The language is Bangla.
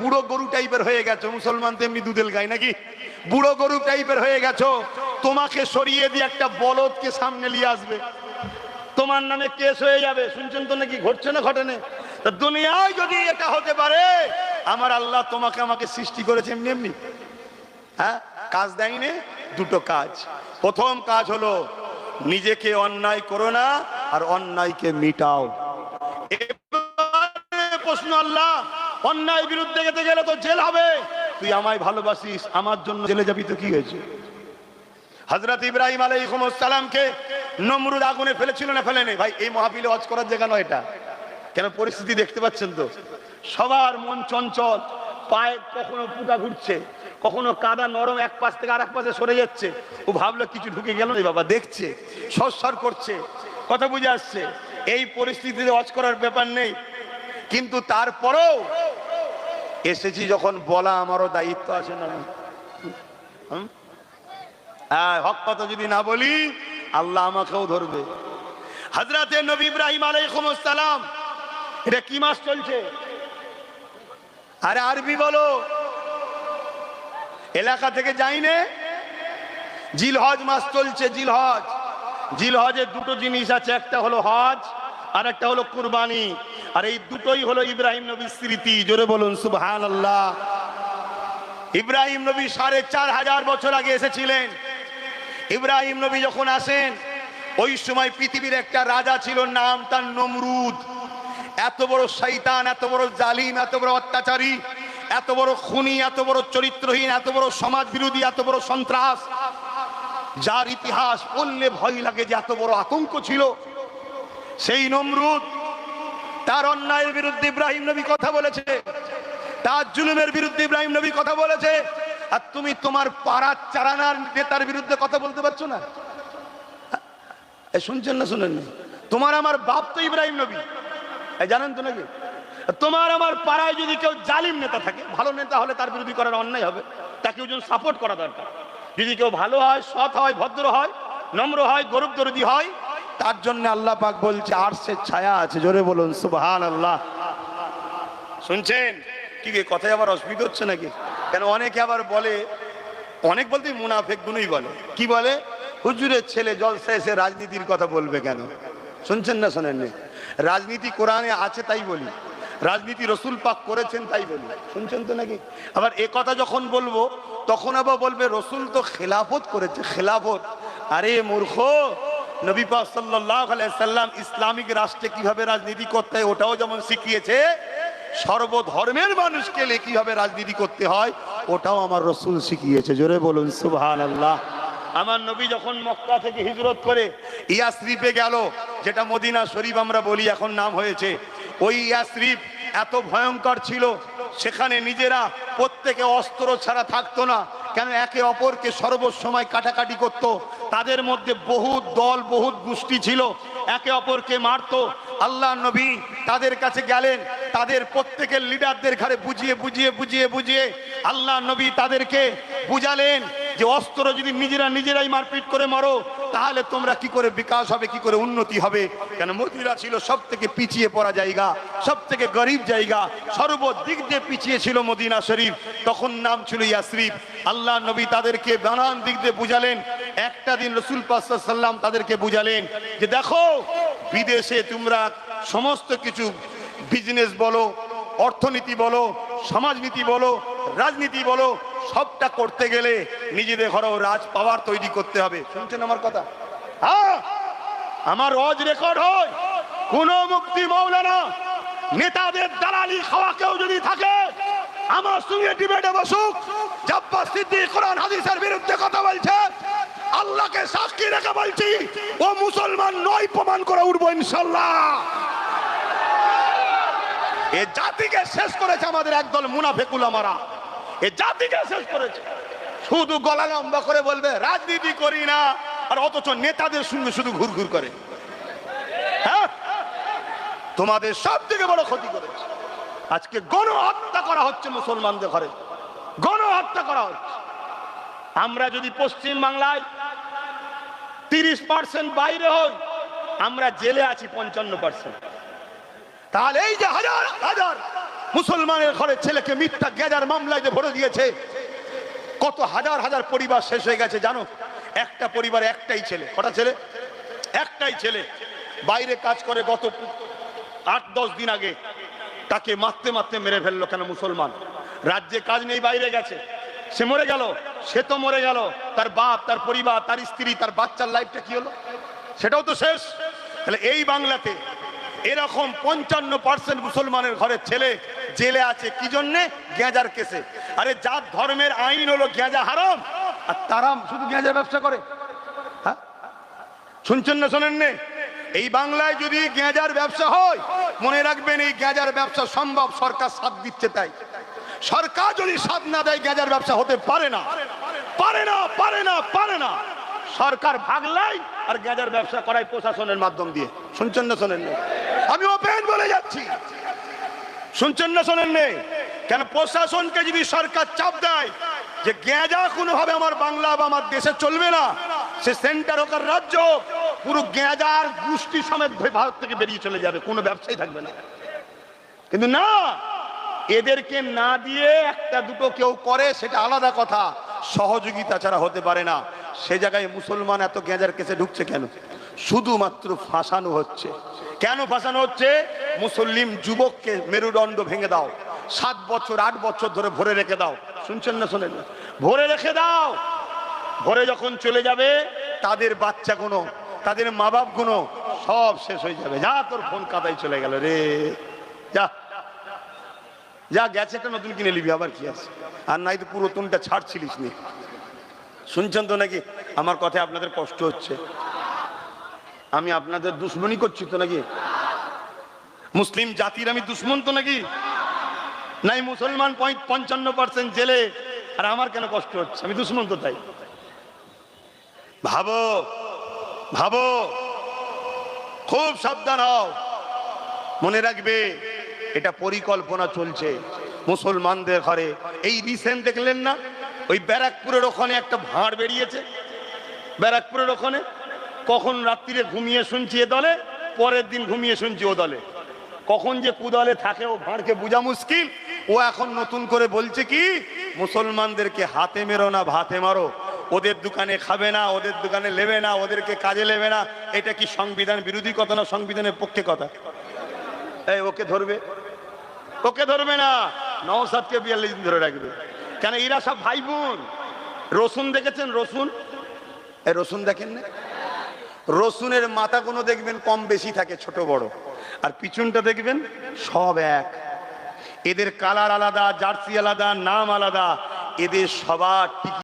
বুড়ো গরু টাইপের হয়ে গেছো। মুসলমান তো এমনি দুধেল গাই নাকি? বুড়ো গরু টাইপের হয়ে গেছো। তোমাকে সরিয়ে দিয়ে একটা বলদকে সামনে নিয়ে আসবে। তোমার নামে কেস হয়ে যাবে। শুনছেন তো নাকি? ঘটছে না ঘটেনে? তা দুনিয়ায় যদি এটা হতে পারে, আমার আল্লাহ তোমাকে আমাকে সৃষ্টি করেছে এমনি এমনি। হ্যাঁ? কাজ দেয়নি? দুটো কাজ। প্রথম কাজ হলো, নিজেকে অন্যায় করো না আর অন্যায়কে মিটাও। প্রশ্ন আল্লাহ অন্যায় বিরুদ্ধে যেতে গেলে তো জেল হবে। তুই আমায় ভালোবাসিস, আমার জন্য জেলে যাবি তো কি হয়েছে? হজরত ইব্রাহিম আলাইহিম সালামকে নমরুদ আগুনে ফেলেছিল না ফেলেনি? ভাই, এই মহাবিলে অজ করার জায়গা নয় এটা। কেন পরিস্থিতি দেখতে পাচ্ছেন তো? সবার মন চঞ্চল, পায়ে কখনো পুটা ঘুরছে, কখনো কাদা নরম এক পাশ থেকে আর এক পাশে সরে যাচ্ছে। ও ভাবলো কিছু ঢুকে গেল না, বাবা, দেখছে, সরসর করছে, কথা বুঝে আসছে। এই পরিস্থিতিতে অজ করার ব্যাপার নেই। কিন্তু তারপরেও এসেছি যখন বলা আমারও দায়িত্ব আছে না? হ্যাঁ হক কথা যদি না বলি, আল্লাহ আমাকেও ধরবে। হাজরাতে নবী ইব্রাহিম আলাইকুম সালাম, এটা কি মাস চলছে? আরে আরবি বলো। এলাকা থেকে যাইনে, জিলহজ মাস চলছে জিল জিলহজ জিলহজের দুটো জিনিস আছে, একটা হলো হজ আর একটা হলো কুরবানি। আর এই দুটোই হলো ইব্রাহিম নবীর স্মৃতি। জোরে বলুন সুবহান আল্লাহ ইব্রাহিম নবী সাড়ে চার হাজার বছর আগে এসেছিলেন। ইব্রাহিম নবী যখন আসেন, ওই সময় পৃথিবীর একটা রাজা ছিল, নাম তার নমরুদ। এত বড় শৈতান এত বড় জালিম, এত বড় অত্যাচারী, এত বড় খুনি, এত বড় চরিত্রহীন, এত বড় সমাজ বিরোধী এত বড় সন্ত্রাস। যার ইতিহাস বললে ভয় লাগে যে এত বড় আতঙ্ক ছিল। সেই নমরুদ তার অন্যায়ের বিরুদ্ধে ইব্রাহিম নবী কথা বলেছে। তার জুলুমের বিরুদ্ধে ইব্রাহিম নবী কথা বলেছে। আর তুমি তোমার পাড়ার চারানার নেতার বিরুদ্ধে কথা বলতে পারছ না? শুনছেন না শুনেন? তোমার আমার বাপ তো ইব্রাহিম নবী। জানেন তো নাকি? তোমার আমার পাড়ায় যদি কেউ জালিম নেতা থাকে, ভালো নেতা হলে তার বিরোধী করার অন্যায় হবে। তাকে ওজন সাপোর্ট করা দরকার। যদি কেউ ভালো হয়, সৎ হয়, ভদ্র হয়, নম্র হয়, গরুব দরদি হয় তার জন্য আল্লাহ পাক বলছে, আরশের ছায়া আছে, জোরে বলুন সুবহান আল্লাহ শুনছেন? কি কথায় আবার অসুবিধা হচ্ছে নাকি? কেন অনেকে আবার বলে, অনেক বলতে মুনাফেক গুলোই বলে। কি বলে? হুজুরের ছেলে জলসা এসে রাজনীতির কথা বলবে কেন? শুনছেন না শোনেননি? রাজনীতি কোরআনে আছে তাই বলি। রাজনীতি রসুল পাক করেছেন তাই বলি। শুনছেন তো নাকি? আবার এ কথা যখন বলব, তখন আবার বলবে, রসুল তো খেলাফত করেছে, খেলাফত। আরে মূর্খ! নবী পাক আলাইহি সাল্লাম ইসলামিক রাষ্ট্রে কীভাবে রাজনীতি করতে হয় ওটাও যেমন শিখিয়েছে, সর্বধর্মের মানুষকে কীভাবে রাজনীতি করতে হয় ওটাও আমার রসুল শিখিয়েছে। জোরে বলুন সুবহান আল্লাহ আমার নবী যখন মক্কা থেকে হিজরত করে ইয়াসরিফে গেল, যেটা মদিনা শরীফ আমরা বলি, এখন নাম হয়েছে, ওই ইয়াসরিফ এত ভয়ঙ্কর ছিল, সেখানে নিজেরা প্রত্যেকে অস্ত্র ছাড়া থাকতো না কেন একে অপরকে সর্বসময় কাটাকাটি করত? তাদের মধ্যে বহু দল বহু গোষ্ঠী ছিল। একে অপরকে মারত। আল্লাহ নবী তাদের কাছে গেলেন। তাদের প্রত্যেকের লিডারদের ঘরে বুঝিয়ে বুঝিয়ে বুঝিয়ে বুঝিয়ে আল্লাহ নবী তাদেরকে বুঝালেন। যে অস্ত্র যদি নিজেরা নিজেরাই মারপিট করে মারো, তাহলে তোমরা কি করে বিকাশ হবে, কি করে উন্নতি হবে? কেন মদিরা ছিল সব থেকে পিছিয়ে পড়া জায়গা সব থেকে গরিব জায়গা, সর্বদিক দিয়ে পিছিয়ে ছিল মদিনা শরীফ। তখন নাম ছিল ইয়াসরিফ। আল্লাহ নবী তাদেরকে নানান দিক দিয়ে বুঝালেন। একটা দিন রসুল সাল্লাম তাদেরকে বুঝালেন যে দেখো, বিদেশে তোমরা সমস্ত কিছু বিজনেস বলো, অর্থনীতি বলো, সমাজনীতি বলো, রাজনীতি বলো সবটা করতে গেলে নিজেদের ঘরেও রাজ পাওয়ার তৈরি করতে হবে। শুনছেন আমার কথা? হ্যাঁ আমার রজ রেকর্ড হয়। কোন মুক্তি মৌলানা নেতাদের দালালি খাওয়া কেউ যদি থাকে, আমার সঙ্গে ডিবেটে বসুক। জাব্বাস সিদ্দিক কোরআন হাদিসের বিরুদ্ধে কথা বলছে। আল্লাহকে সাক্ষী রেখে বলছি, ও মুসলমান নয়, প্রমাণ করে উঠবো ইনশাল্লাহ এ জাতিকে শেষ করেছে আমাদের একদল মুনাফেকুল আমারা। এ জাতিকে শেষ করেছে। শুধু গলা লম্বা করে বলবে, রাজনীতি করি না। আর অথচ নেতাদের সঙ্গে শুধু ঘুরঘুর করে। হ্যাঁ? তোমাদের সব থেকে বড় ক্ষতি করেছে। আজকে গণহত্যা করা হচ্ছে মুসলমানদের ঘরে। গণহত্যা করা হচ্ছে। আমরা যদি পশ্চিম বাংলায় তিরিশ পার্সেন্ট বাইরে হই, আমরা জেলে আছি পঞ্চান্ন পার্সেন্ট তাহলে এই যে হাজার হাজার মুসলমানের ঘরে ছেলেকে মিথ্যা গেজার মামলায় যে ভরে দিয়েছে। কত হাজার হাজার পরিবার শেষ হয়ে গেছে, জানো? একটা পরিবারে একটাই ছেলে। কটা ছেলে? একটাই ছেলে। বাইরে কাজ করে গত আট, দশ দিন আগে তাকে মারতে মারতে মেরে ফেলল কেন মুসলমান? রাজ্যে কাজ নেই, বাইরে গেছে। সে মরে গেল, সে তো মরে গেল। তার বাপ, তার পরিবার, তার স্ত্রী, তার বাচ্চার লাইফটা কি হলো? সেটাও তো শেষ। তাহলে এই বাংলাতে এরকম পঞ্চান্ন পার্সেন্ট মুসলমানের ঘরের ছেলে জেলে আছে, কি জন্যে? গেঁজার কেসে। আরে যার ধর্মের আইন হলো গেঁজা হারাম, আর তারা শুধু গেঁজা ব্যবসা করে। হ্যাঁ? শুনছেন না শোনেন নে? এই বাংলায় যদি গেঁজার ব্যবসা হয়, মনে রাখবেন এই গেঁজার ব্যবসা সম্ভব, সরকার সাথ দিচ্ছে তাই। সরকার যদি সাথ না দেয় গেঁজার ব্যবসা হতে পারে না। পারে না পারে না পারে না। সরকার ভাগলাই আর গেঁজার ব্যবসা করায় প্রশাসনের মাধ্যম দিয়ে। শুনছেন না শোনেন না আমি ওপেন বলে যাচ্ছি। শুনছেন না শোনেন নেই? কেন প্রশাসনকে যদি সরকার চাপ দেয় যে গেঁজা কোনোভাবে আমার বাংলা বা আমার দেশে চলবে না, সে সেন্টার হোক আর রাজ্য পুরো গেঁজার গোষ্ঠী সমেত ভারত থেকে বেরিয়ে চলে যাবে, কোনো ব্যবসায়ী থাকবে না। কিন্তু না, এদেরকে না দিয়ে একটা দুটো কেউ করে, সেটা আলাদা কথা। সহযোগিতা ছাড়া হতে পারে না। সে জায়গায় মুসলমান এত গেঁজার কেসে ঢুকছে কেন? শুধুমাত্র ফাঁসানো হচ্ছে। কেন ফাঁসানো হচ্ছে? মুসলিম যুবককে মেরুদণ্ড ভেঙে দাও। সাত বছর, আট বছর ধরে ভরে রেখে দাও। শুনছেন না, শোনেন না? ভরে রেখে দাও। ভরে যখন চলে যাবে, তাদের বাচ্চা বাচ্চাগুলো তাদের মা বাপগুলো সব শেষ হয়ে যাবে। যা তোর ফোন কাদায় চলে গেল রে। যা। যা গেছে একটা নতুন কিনে নিবি, আবার কি আছে? আর নাই তো পুরাতনটা ছাড়ছিলিস নি। শুনছেন তো নাকি? আমার কথায় আপনাদের কষ্ট হচ্ছে। আমি আপনাদের দুশ্মনী করছি তো নাকি? মুসলিম জাতির আমি দুশ্মন তো নাকি? নাই মুসলমান পঞ্চান্ন পার্সেন্ট জেলে, আর আমার কেন কষ্ট হচ্ছে? আমি দুশ্মন তো তাই। ভাবো ভাবো, খুব সাবধান হও। মনে রাখবে, এটা পরিকল্পনা চলছে। মুসলমানদের ঘরে, এই রিসেন্ট দেখলেন না? ওই ব্যারাকপুরের ওখানে একটা ভাঁড় বেরিয়েছে। ব্যারাকপুরের ওখানে। কখন রাত্রিরে ঘুমিয়ে শুনছি এ দলে, পরের দিন ঘুমিয়ে শুনছি ও দলে। কখন যে কুদলে থাকে ও ভাঁড়কে বোঝা মুশকিল। ও এখন নতুন করে বলছে কি, মুসলমানদেরকে হাতে মেরো না, ভাতে মারো। ওদের দোকানে খাবে না, ওদের দোকানে নেবে না, ওদেরকে কাজে নেবে না। এটা কি সংবিধান বিরোধী কথা না সংবিধানের পক্ষে কথা? এই, ওকে ধরবে? ওকে ধরবে না। নওসাদকে বিয়াল্লিশ দিন ধরে রাখবে। কেন এরা সব ভাই বোন রসুন দেখেছেন রসুন? রসুন দেখেন না? রসুনের মাথাগুলো দেখবেন কম বেশি থাকে, ছোট বড়। আর পিছনটা দেখবেন সব এক। এদের কালার আলাদা, জার্সি আলাদা, নাম আলাদা। এদের সবার